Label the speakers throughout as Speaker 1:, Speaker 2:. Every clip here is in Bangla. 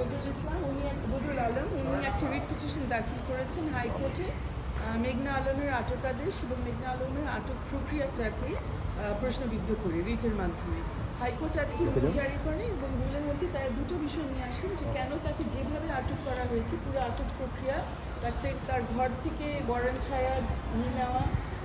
Speaker 1: বদরুল ইসলাম উনি এক বদরুল আলম উনি একটা রিট পিটিশন দাখিল করেছেন হাইকোর্টে। মেঘনা আলমের আটক আদেশ এবং মেঘনা আলমের আটক প্রক্রিয়াটাকে প্রশ্নবিদ্ধ করে রিটের মাধ্যমে। হাইকোর্ট আজকে রুল জারি করে এবং রুলের মধ্যে তারা দুটো বিষয় নিয়ে আসেন যে কেন তাকে যেভাবে আটক করা হয়েছে পুরো আটক প্রক্রিয়া তাকে তার ঘর থেকে ওয়ারেন্ট ছাড়া নিয়ে নেওয়া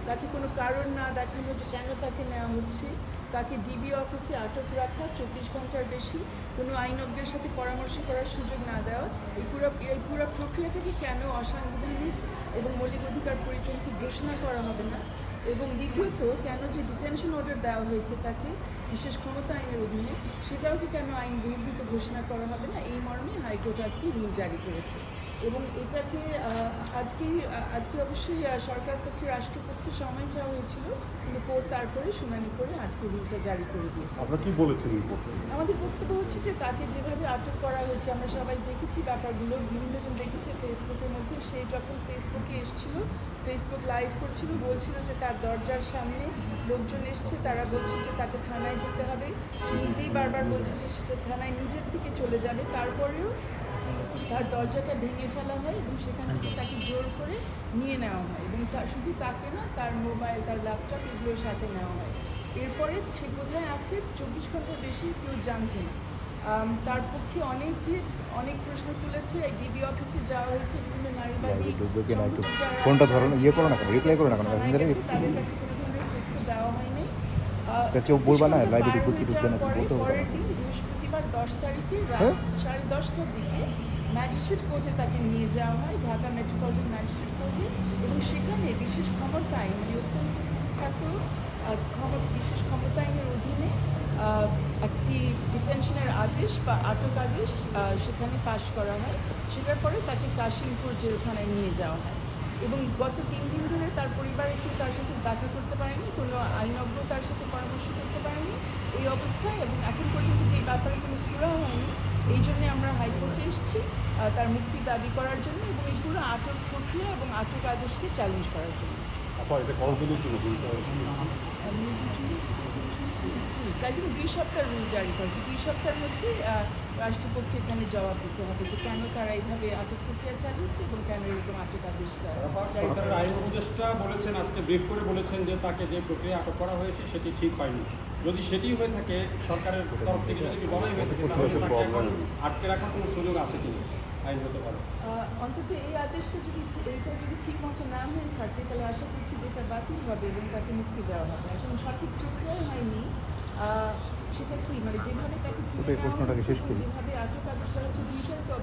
Speaker 1: তাকে কোনো কারণ না দেখানো যে কেন তাকে নেওয়া হচ্ছে। তাকে ডিবি অফিসে আটক রাখা চব্বিশ ঘণ্টার বেশি কোনো আইনজ্ঞের সাথে পরামর্শ করার সুযোগ না দেওয়া, এই পুরো এই পুরো প্রক্রিয়াটাকে কেন অসাংবিধানিক এবং মৌলিক অধিকার পরিপন্থী ঘোষণা করা হবে না? এবং দ্বিতীয়ত, কেন যে ডিটেনশন অর্ডার দেওয়া হয়েছে তাকে বিশেষ ক্ষমতা আইনের অধীনে, সেটাও কি কেন আইন বহির্ভূত ঘোষণা করা হবে না? এই মর্মে হাইকোর্ট আজকে রুল জারি করেছে। এবং এটাকে আহ, আজকেই আজকে অবশ্যই সরকার পক্ষে রাষ্ট্রপক্ষে সময় চাওয়া হয়েছিল কিন্তু কোর্ট তারপরে শুনানি করে আজকে রুলটা জারি করে দিয়েছে।
Speaker 2: আপনারা কি বলেছেন
Speaker 1: আমাদের বক্তব্য হচ্ছে যে তাকে যেভাবে আটক করা হয়েছে আমরা সবাই দেখেছি ব্যাপারগুলো বিভিন্নজন দেখেছে ফেসবুকের মধ্যে সে যখন ফেসবুকে এসেছিল ফেসবুক লাইভ করছিল বলছিল যে তার দরজার সামনে লোকজন এসছে তারা বলছে যে তাকে থানায় যেতে হবে। সে নিজেই বারবার বলছে যে সেটা থানায় নিজের থেকে চলে যাবে। তারপরেও তার দরজাটা ভেঙে ফেলা হয় এবং সেখান থেকে তাকে জোর করে নিয়ে নেওয়া হয় এবং তার শুধু তাকে না তার মোবাইল তার ল্যাপটপ এগুলোর সাথে নেওয়া হয়। এরপরে সে কোথায় আছে চব্বিশ ঘণ্টার বেশি কেউ জানতো না। তার পক্ষে অনেকে অনেক প্রশ্ন তুলেছে ডিবি অফিসে যাওয়া হয়েছে বিভিন্ন নারীবাদী
Speaker 3: ফোনটা ধরো ইয়ে করো না কেন,
Speaker 1: তাদের
Speaker 3: করো না কেন,
Speaker 1: তাদের কাছে কোনো ধরনের তথ্য দেওয়া হয়নি।
Speaker 3: কেউ বলবা না, ঢুকবে কি ঢুকবে বলতে হবে
Speaker 1: পরের দিন বৃহস্পতিবার দশ তারিখে রাত
Speaker 3: হ্যাঁ?
Speaker 1: সাড়ে দশটার দিকে ম্যাজিস্ট্রেট কোর্টে তাকে নিয়ে যাওয়া হয় ঢাকা মেট্রোপলিটন ম্যাজিস্ট্রেট কোর্টে এবং সেখানে বিশেষ ক্ষমতা আইন মানে অত্যন্ত কুখ্যাত আহ, ক্ষমতা বিশেষ ক্ষমতা আইনের অধীনে একটি ডিটেনশনের আদেশ বা আটক আদেশ সেখানে পাশ করা হয়। সেটার পরে তাকে কাশিমপুর জেলখানায় নিয়ে যাওয়া হয়। এবং গত তিন দিন ধরে তার পরিবারে কেউ তার সাথে দেখা করতে পারেনি কোনো আইনজ্ঞ তার সাথে পরামর্শ করতে পারেনি। এই অবস্থায় এবং এখন পর্যন্ত যে ব্যাপারে কোনো সুরা হয়নি এই জন্যে আমরা হাইকোর্টে এসেছি তার মুক্তি দাবি করার জন্য এবং পুরো আটক প্রক্রিয়া এবং আটক আদেশকে চ্যালেঞ্জ করার জন্য।
Speaker 2: আপা এটা জন্য রুলটা
Speaker 1: আই দুই সপ্তাহ রুল জারি করেছে দুই সপ্তাহের মধ্যে রাষ্ট্রপক্ষে এখানে জবাব দিতে হবে যে কেন তারা এইভাবে আটক প্রক্রিয়া চালিয়েছে এবং কেন এরকম আটক আদেশ
Speaker 4: আইন উপদেষ্টা বলেছেন আজকে ব্রিফ করে বলেছেন যে তাকে যে প্রক্রিয়া আটক করা হয়েছে সেটি ঠিক হয়নি। যদি সেটি হয়ে থাকে সরকারের তরফ থেকে যদি বলাই হয়ে থাকে তাহলে তাকে এখন আটকে রাখার কোনো সুযোগ আছে কিনা? আইন হতে পারে।
Speaker 1: অন্তত এই আদেশটা যদি এটা যদি ঠিক মতো না হয়ে থাকে তাহলে আশা করছি যে এটা বাতিল হবে এবং তাকে মুক্তি দেওয়া হবে। এখন সঠিক প্রক্রিয়া হয়নি। আহ, সেটা কি? মানে যেভাবে তাকে তুলে নেওয়া
Speaker 3: প্রশ্নটাকে শেষ করি।
Speaker 1: যেভাবে আটক আদেশ দেওয়া হচ্ছে দুইটাই তো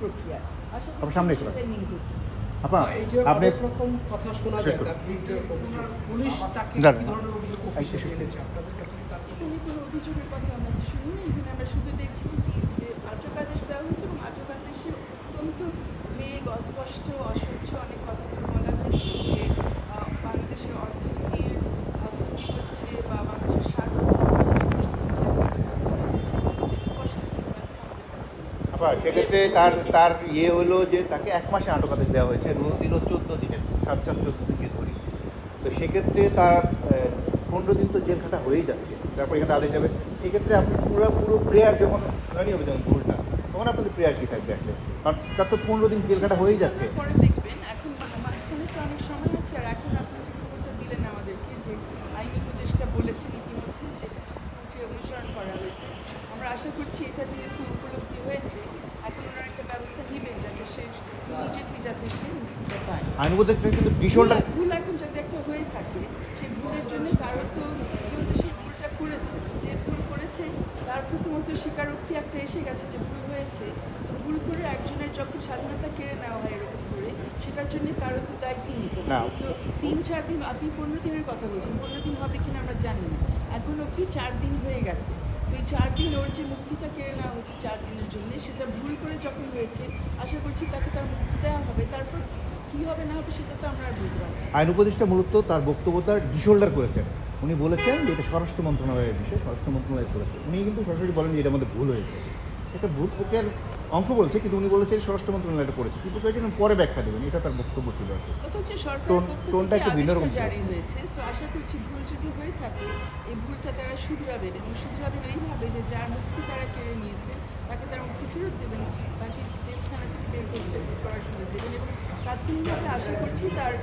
Speaker 1: প্রক্রিয়া। আশা করছি
Speaker 3: সামনে
Speaker 1: সেটাই মিল করছে।
Speaker 3: আপা আপনি
Speaker 5: রকম কথা শোনা যায় তার বিরুদ্ধে অভিযোগ। পুলিশ তাকে কি ধরনের অভিযোগ অফিসে এনেছে? আপনাদের কাছে তার কোনো
Speaker 1: অভিযোগের কথা আমরা শুনিনি। এখানে আমরা শুধু দেখছি যে- আটক আদেশ দেওয়া হয়েছে এবং আটক আদেশে অত্যন্ত বেগ অস্পষ্ট অস্বচ্ছ অনেক কথা বলা হয়েছে যে আহ, বাংলাদেশের অর্থনীতির ক্ষতি হচ্ছে বা বাংলাদেশের স্বার্থ নষ্ট হচ্ছে, বলা হচ্ছে। সুস্পষ্ট কোনো ব্যাখ্যা আমাদের কাছে নেই।
Speaker 3: আপা সেক্ষেত্রে তার তার ইয়ে হলো যে তাকে এক মাসে আটক আদেশ দেওয়া হয়েছে রুল ও চোদ্দ দিনের সাত সাত, চোদ্দ দিন ধরি। তো সেক্ষেত্রে তার পনেরো দিন তো জেল খাটা হয়েই যাচ্ছে, তারপর এখানে আদেশ যাবে। সেক্ষেত্রে আপনি পুরো পুরো প্রেয়ার যখন শুনানি হবে যখন ভুলটা, তখন আপনাদের প্রেয়ার কী থাকবে? একটা কারণ তার তো পনেরো দিন জেল খাটা হয়েই যাচ্ছে।
Speaker 1: পায়
Speaker 3: কিন্তু ডিসোল্ডার
Speaker 1: ভুল- এখন যদি একটা হয়ে থাকে সেই ভুলের জন্য কারও তো কেউ তো সেই ভুলটা করেছে যে ভুল করেছে তার প্রথমত স্বীকারোক্তি একটা এসে গেছে যে ভুল হয়েছে। তো ভুল করে একজনের যখন স্বাধীনতা কেড়ে নেওয়া হয় এরকম করে সেটার জন্য কারও তো দায়িত্ব নিতে সো তিন চার দিন আপনি পনেরো দিনের কথা বলছেন পনেরো দিন হবে কিনা আমরা জানি না। এখন অবধি চার দিন হয়ে গেছে। সেই চার দিন ওর যে মুক্তিটা কেড়ে নেওয়া হচ্ছে চার দিনের জন্য সেটা ভুল করে যখন হয়েছে আশা করছি তাকে তার মুক্তি দেওয়া হবে। তারপর
Speaker 3: আইন উপদেষ্টা মূলত তার বক্তব্যটা ডিসোল্ডার করেছেন। উনি বলেছেন যে এটা স্বরাষ্ট্র মন্ত্রণালয়ের বিষয়, স্বরাষ্ট্র মন্ত্রণালয় করেছে। উনি কিন্তু সরাসরি বলেন যে এটা আমাদের ভুল হয়েছে। এটা ভুল প্রক্রিয়ার অংশ বলছে কিন্তু উনি বলেছেন স্বরাষ্ট্র মন্ত্রণালয় এটা করেছে। কিন্তু চাইছেন পরে ব্যাখ্যা দেবেন এটা তার বক্তব্য ছিল আর টোনটা একটু ভিন্ন রকম
Speaker 1: জারি হয়েছে সো আশা করছি ভুল যদি হয়ে থাকে এই ভুলটা তারা শুধরাবেন এবং শুধরাবেন এইভাবে যে যার মুক্তি তারা কেড়ে নিয়েছে তাকে তারা মুক্তি ফেরত দেবেন তাকে জেলখানা থেকে বের করতে করার সুযোগ দেবেন। এবং তাৎক্ষণিকভাবে আশা করছি তার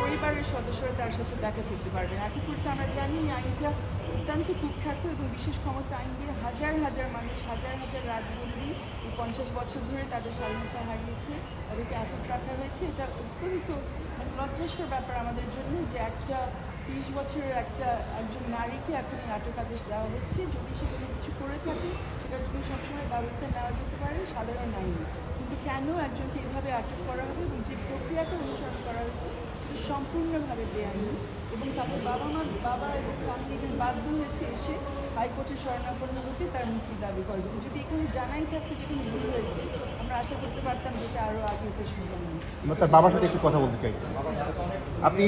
Speaker 1: পরিবারের সদস্যরা তার সাথে দেখা করতে পারবেন করতে আমরা জানি আইনটা অত্যন্ত কুখ্যাত এবং বিশেষ ক্ষমতা আইন দিয়ে হাজার হাজার মানুষ, হাজার হাজার রাজবন্দী এই পঞ্চাশ বছর ধরে তাদের স্বাধীনতা হারিয়েছে, তাদেরকে আটক রাখা হয়েছে। এটা অত্যন্ত মানে লজ্জাস্কর ব্যাপার আমাদের জন্য যে একটা তিরিশ বছরের একটা একজন নারীকে এখন আটক আদেশ দেওয়া হচ্ছে। যদি সে কোনো কিছু করে থাকে সেটার জন্য সবসময় ব্যবস্থা নেওয়া যেতে পারে, সাধারণ আইনে। কিন্তু কেন একজনকে এভাবে আটক করা হবে এবং যে প্রক্রিয়াটা অনুসরণ করা হয়েছে সম্পূর্ণভাবে বেআইনি এবং তাদের বাবা মার বাবা এবং ফ্যামিলিদের বাধ্য হয়েছে এসে হাইকোর্টের শরণাপন্ন হতে তার মুক্তি দাবি করে যদি এখানে জানাই থাকতো যেখানে ভুল হয়েছে, আমরা আশা করতে পারতাম যেটা আরও আগে হতে শুনলাম
Speaker 3: তার বাবার সাথে একটু কথা বলতে চাই। আপনি